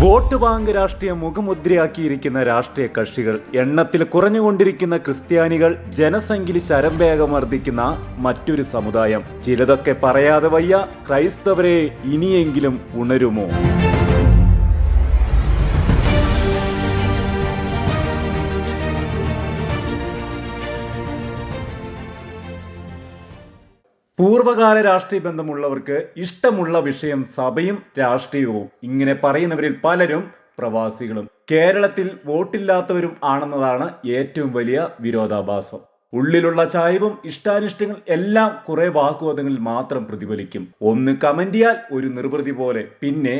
Vote bank രാഷ്ട്രീയം മുഖമുദ്രയാക്കിയിരിക്കുന്ന രാഷ്ട്രീയ കക്ഷികൾ എണ്ണത്തിൽ കുറഞ്ഞുകൊണ്ടിരിക്കുന്ന ക്രിസ്ത്യാനികൾ ജനസംഖ്യയിൽ ശരംവേഗം വർദ്ധിക്കുന്ന മറ്റൊരു സമുദായം. ചിലതൊക്കെ പറയാതെ വയ്യ ക്രൈസ്തവരെ ഇനിയെങ്കിലും ഉണരുമോ? പൂർവകാല രാഷ്ട്രീയ ബന്ധമുള്ളവർക്ക് ഇഷ്ടമുള്ള വിഷയം സഭയും രാഷ്ട്രീയവും. ഇങ്ങനെ പറയുന്നവരിൽ പലരും പ്രവാസികളും. കേരളത്തിൽ വോട്ടില്ലാത്തവരും ആണെന്നതാണ് ഏറ്റവും വലിയ വിരോധാഭാസം. ഉള്ളിലുള്ള ചായവും ഇഷ്ടാനിഷ്ടങ്ങൾ എല്ലാം കുറെ വാക്കുവാദങ്ങളിൽ മാത്രം പ്രതിഫലിക്കും. ഒന്ന് കമന്റിയാൽ ഒരു നിർവൃതി പോലെ പിന്നെ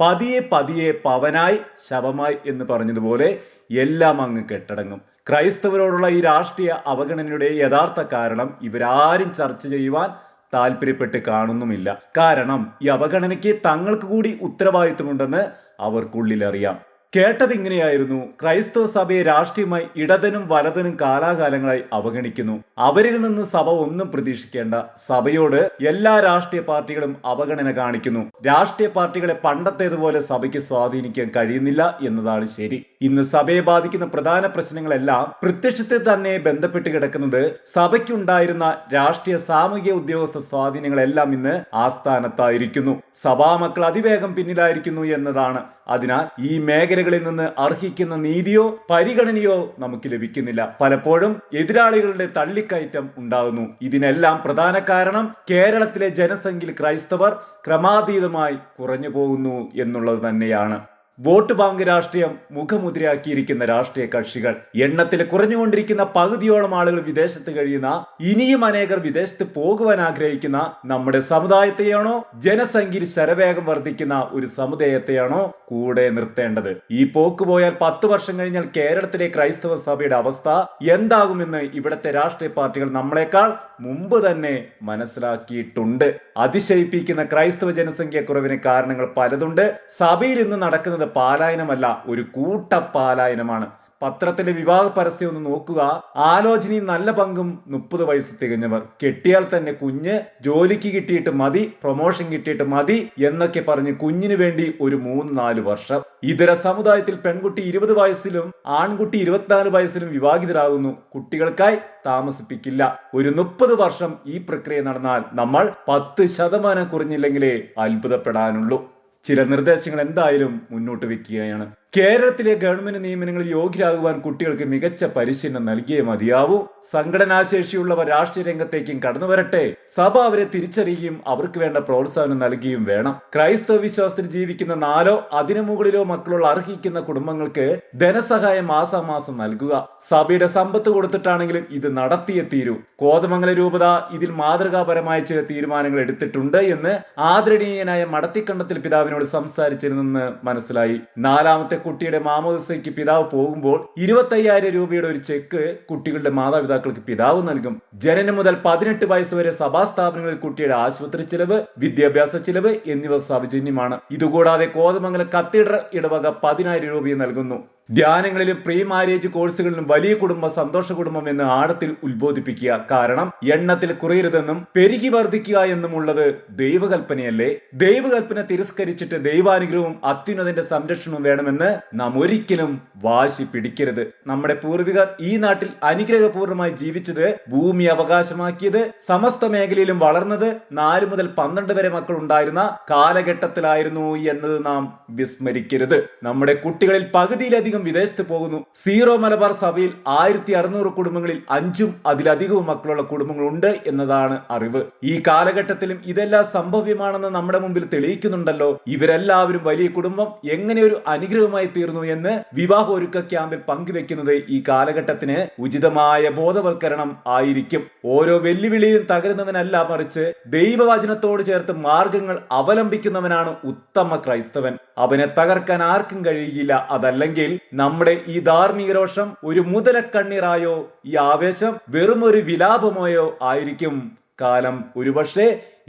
പതിയെ പതിയെ പവനായി ശവമായി എന്ന് പറഞ്ഞതുപോലെ എല്ലാം അങ്ങ് കെട്ടടങ്ങും. ക്രൈസ്തവരോടുള്ള ഈ രാഷ്ട്രീയ അവഗണനയുടെ യഥാർത്ഥ കാരണം ഇവരാരും ചർച്ച ചെയ്യുവാൻ താല്പര്യപ്പെട്ട് കാണുന്നുമില്ല. കാരണം ഈ അവഗണനയ്ക്ക് തങ്ങൾക്ക് കൂടി ഉത്തരവാദിത്വമുണ്ടെന്ന് അവർക്കുള്ളിൽ അറിയാം കേട്ടത് ഇങ്ങനെയായിരുന്നു. ക്രൈസ്തവ സഭയെ രാഷ്ട്രീയമായി ഇടതനും വലതനും കാലാകാലങ്ങളായി അവഗണിക്കുന്നു. അവരിൽ നിന്ന് സഭ ഒന്നും പ്രതീക്ഷിക്കേണ്ട. സഭയോട് എല്ലാ രാഷ്ട്രീയ പാർട്ടികളും അവഗണന കാണിക്കുന്നു. രാഷ്ട്രീയ പാർട്ടികളെ പണ്ടത്തേതുപോലെ സഭയ്ക്ക് സ്വാധീനിക്കാൻ കഴിയുന്നില്ല എന്നതാണ് ശരി. ഇന്ന് സഭയെ ബാധിക്കുന്ന പ്രധാന പ്രശ്നങ്ങളെല്ലാം പ്രത്യക്ഷത്തെ തന്നെ ബന്ധപ്പെട്ട് കിടക്കുന്നത് സഭയ്ക്കുണ്ടായിരുന്ന രാഷ്ട്രീയ സാമൂഹിക ഉദ്യോഗസ്ഥ സ്വാധീനങ്ങളെല്ലാം ഇന്ന് ആസ്ഥാനത്തായിരിക്കുന്നു. സഭാമക്കൾ അതിവേഗം പിന്നിലായിരിക്കുന്നു എന്നതാണ്. അതിനാൽ ഈ മേഖലകളിൽ നിന്ന് അർഹിക്കുന്ന നീതിയോ പരിഗണനയോ നമുക്ക് ലഭിക്കുന്നില്ല. പലപ്പോഴും എതിരാളികളുടെ തള്ളിക്കയറ്റം ഉണ്ടാകുന്നു. ഇതിനെല്ലാം പ്രധാന കാരണം കേരളത്തിലെ ജനസംഖ്യയിൽ ക്രൈസ്തവർ ക്രമാതീതമായി കുറഞ്ഞു പോകുന്നു എന്നുള്ളത് തന്നെയാണ്. വോട്ട് ബാങ്ക് രാഷ്ട്രീയം മുഖമുദ്രയാക്കിയിരിക്കുന്ന രാഷ്ട്രീയ കക്ഷികൾ എണ്ണത്തിൽ കുറഞ്ഞുകൊണ്ടിരിക്കുന്ന പകുതിയോളം ആളുകൾ വിദേശത്ത് കഴിയുന്ന ഇനിയും അനേകർ വിദേശത്ത് പോകുവാൻ ആഗ്രഹിക്കുന്ന നമ്മുടെ സമുദായത്തെയാണോ ജനസംഖ്യയിൽ ശരവേഗം വർദ്ധിക്കുന്ന ഒരു സമുദായത്തെയാണോ കൂടെ നിർത്തേണ്ടത്? ഈ പോക്ക് പോയാൽ പത്ത് വർഷം കഴിഞ്ഞാൽ കേരളത്തിലെ ക്രൈസ്തവ സഭയുടെ അവസ്ഥ എന്താകുമെന്ന് ഇവിടുത്തെ രാഷ്ട്രീയ പാർട്ടികൾ നമ്മളെക്കാൾ മുമ്പ് തന്നെ മനസ്സിലാക്കിയിട്ടുണ്ട്. അതിശയിപ്പിക്കുന്ന ക്രൈസ്തവ ജനസംഖ്യ കുറവിന് കാരണങ്ങൾ പലതുണ്ട്. സഭയിൽ ഇന്ന് നടക്കുന്നത് പാലായനമല്ല ഒരു കൂട്ടപ്പാലായനമാണ് പത്രത്തിലെ വിവാഹ പരസ്യം ഒന്ന് നോക്കുക. ആലോചനയും നല്ല പങ്കും മുപ്പത് വയസ്സ് തികഞ്ഞവർ. കെട്ടിയാൽ തന്നെ കുഞ്ഞ് ജോലിക്ക് കിട്ടിയിട്ട് മതി പ്രൊമോഷൻ കിട്ടിയിട്ട് മതി എന്നൊക്കെ പറഞ്ഞ് കുഞ്ഞിന് വേണ്ടി ഒരു മൂന്ന് നാല് വർഷം. ഇതര സമുദായത്തിൽ പെൺകുട്ടി ഇരുപത് വയസ്സിലും ആൺകുട്ടി ഇരുപത്തിനാല് വയസ്സിലും വിവാഹിതരാകുന്നു. കുട്ടികൾക്കായി താമസിപ്പിക്കില്ല. ഒരു മുപ്പത് വർഷം ഈ പ്രക്രിയ നടന്നാൽ നമ്മൾ പത്ത് ശതമാനം കുറഞ്ഞില്ലെങ്കിലേ അത്ഭുതപ്പെടാനുള്ളൂ. ചില നിർദ്ദേശങ്ങൾ എന്തായാലും മുന്നോട്ട് വെക്കുകയാണ്. കേരളത്തിലെ ഗവൺമെന്റ് നിയമനങ്ങളിൽ യോഗ്യരാകുവാൻ കുട്ടികൾക്ക് മികച്ച പരിശീലനം നൽകിയേ മതിയാവൂ. സംഘടനാശേഷിയുള്ളവർ രാഷ്ട്രീയ രംഗത്തേക്കും കടന്നു വരട്ടെ. സഭ അവരെ തിരിച്ചറിയുകയും അവർക്ക് വേണ്ട പ്രോത്സാഹനം നൽകുകയും വേണം. ക്രൈസ്തവ വിശ്വാസത്തിൽ ജീവിക്കുന്ന നാലോ അതിനു മുകളിലോ മക്കളുള്ള അർഹിക്കുന്ന കുടുംബങ്ങൾക്ക് ധനസഹായം മാസാമാസം നൽകുക. സഭയുടെ സമ്പത്ത് കൊടുത്തിട്ടാണെങ്കിലും ഇത് നടത്തിയേ തീരൂ. കോതമംഗല രൂപത ഇതിൽ മാതൃകാപരമായ ചില തീരുമാനങ്ങൾ എടുത്തിട്ടുണ്ട് എന്ന് ആദരണീയനായ മടത്തിക്കണ്ടത്തിൽ പിതാവിനോട് സംസാരിച്ചിരുന്നെന്ന് മനസ്സിലായി. നാലാമത്തെ കുട്ടിയുടെ മാമോദിസയ്ക്ക് പിതാവ് പോകുമ്പോൾ ഇരുപത്തയ്യായിരം രൂപയുടെ ഒരു ചെക്ക് കുട്ടികളുടെ മാതാപിതാക്കൾക്ക് പിതാവ് നൽകും. ജനനം മുതൽ പതിനെട്ട് വയസ്സ് വരെ സഭാ സ്ഥാപനങ്ങളിൽ കുട്ടിയുടെ ആശുപത്രി ചിലവ് വിദ്യാഭ്യാസ ചിലവ് എന്നിവ സൗജന്യമാണ്. ഇതുകൂടാതെ കോതമംഗലം കത്തീഡ്രൽ ഇടവക പതിനായിരം രൂപയും നൽകുന്നു. ധ്യാനങ്ങളിലും പ്രീ മാരേജ് കോഴ്സുകളിലും വലിയ കുടുംബം സന്തോഷ കുടുംബം എന്ന് ആഴത്തിൽ ഉത്ബോധിപ്പിക്കുക കാരണം എണ്ണത്തിൽ കുറയരുതെന്നും പെരുകി വർദ്ധിക്കുക എന്നുമുള്ളത് ദൈവകൽപ്പനയല്ലേ? ദൈവകൽപ്പന തിരസ്കരിച്ചിട്ട് ദൈവാനുഗ്രഹവും അത്യുന്നതിന്റെ സംരക്ഷണവും വേണമെന്ന് നാം ഒരിക്കലും വാശി പിടിക്കരുത്. നമ്മുടെ പൂർവികർ ഈ നാട്ടിൽ അനുഗ്രഹപൂർണമായി ജീവിച്ചത് ഭൂമി അവകാശമാക്കിയത് സമസ്ത മേഖലയിലും വളർന്നത് നാല് മുതൽ പന്ത്രണ്ട് വരെ മക്കൾ ഉണ്ടായിരുന്ന കാലഘട്ടത്തിലായിരുന്നു എന്നത് നാം വിസ്മരിക്കരുത്. നമ്മുടെ കുട്ടികളിൽ പകുതിയിലധികം വിദേശത്ത് പോകുന്നു. സീറോ മലബാർ സഭയിൽ ആയിരത്തി അറുന്നൂറ് കുടുംബങ്ങളിൽ അഞ്ചും അതിലധികവും മക്കളുള്ള കുടുംബങ്ങളുണ്ട് എന്നതാണ് അറിവ്. ഈ കാലഘട്ടത്തിലും ഇതെല്ലാം സംഭവ്യമാണെന്ന് നമ്മുടെ മുമ്പിൽ തെളിയിക്കുന്നുണ്ടല്ലോ. ഇവരെല്ലാവരും വലിയ കുടുംബം എങ്ങനെ ഒരു അനുഗ്രഹമായി തീർന്നു എന്ന് വിവാഹ ഒരുക്ക ക്യാമ്പിൽ പങ്കുവെക്കുന്നത് ഈ കാലഘട്ടത്തിന് ഉചിതമായ ബോധവൽക്കരണം ആയിരിക്കും. ഓരോ വെല്ലുവിളിയും തകരുന്നവനല്ല മറിച്ച് ദൈവവചനത്തോട് ചേർത്ത് മാർഗങ്ങൾ അവലംബിക്കുന്നവനാണ് ഉത്തമ ക്രൈസ്തവൻ. അവനെ തകർക്കാൻ ആർക്കും കഴിയില്ല അതല്ലെങ്കിൽ നമ്മുടെ ഈ ധാർമ്മിക രോഷം ഒരു മുതലക്കണ്ണീറായോ ഈ ആവേശം വെറും ഒരു വിലാപമായോ ആയിരിക്കും കാലം ഒരുപക്ഷെ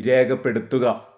രേഖപ്പെടുത്തുക.